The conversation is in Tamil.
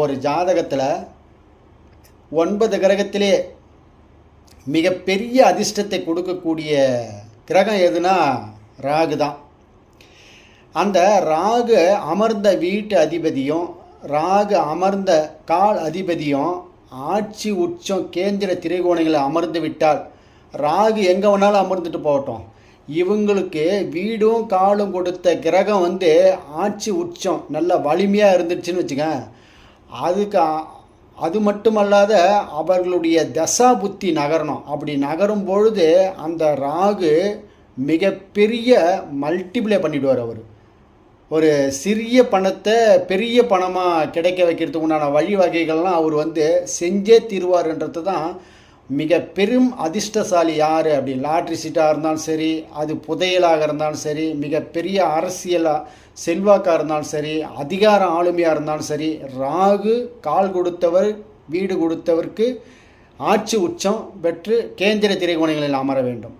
ஒரு ஜாதகத்தில் ஒன்பது கிரகத்திலே மிகப்பெரிய அதிர்ஷ்டத்தை கொடுக்கக்கூடிய கிரகம் எதுனா ராகு தான். அந்த ராகு அமர்ந்த வீட்டு அதிபதியும் ராகு அமர்ந்த கால் அதிபதியும் ஆட்சி உச்சம் கேந்திர திரைகோணங்களை அமர்ந்து விட்டால் ராகு எங்கே வேணாலும் அமர்ந்துட்டு போகட்டும். இவங்களுக்கு வீடும் காலும் கொடுத்த கிரகம் வந்து ஆட்சி உச்சம் நல்ல வலிமையாக இருந்துச்சுன்னு வச்சுக்கேன் அதுக்கு அது மட்டுமல்லாத அவர்களுடைய தசா புத்தி நகரணும். அப்படி நகரும் பொழுது அந்த ராகு மிகப்பெரிய மல்டிப்ளை பண்ணிவிடுவார் அவர். ஒரு சிறிய பணத்தை பெரிய பணமாக கிடைக்க வைக்கிறதுக்கு உண்டான வழிவகைகள்லாம் அவர் வந்து செஞ்சே தீர்வார்ன்றது தான் மிக பெரும் அதிர்ஷ்டசாலி யார் அப்படி லாட்ரி சீட்டாக இருந்தாலும் சரி அது புதையலாக இருந்தாலும் சரி மிகப்பெரிய அரசியலாக செல்வாக்காக இருந்தாலும் சரி அதிகார ஆளுமையாக இருந்தாலும் சரி ராகு கால் கொடுத்தவர் வீடு கொடுத்தவருக்கு ஆட்சி உச்சம் பெற்று கேந்திர திரைக்கோணங்களில் அமர வேண்டும்.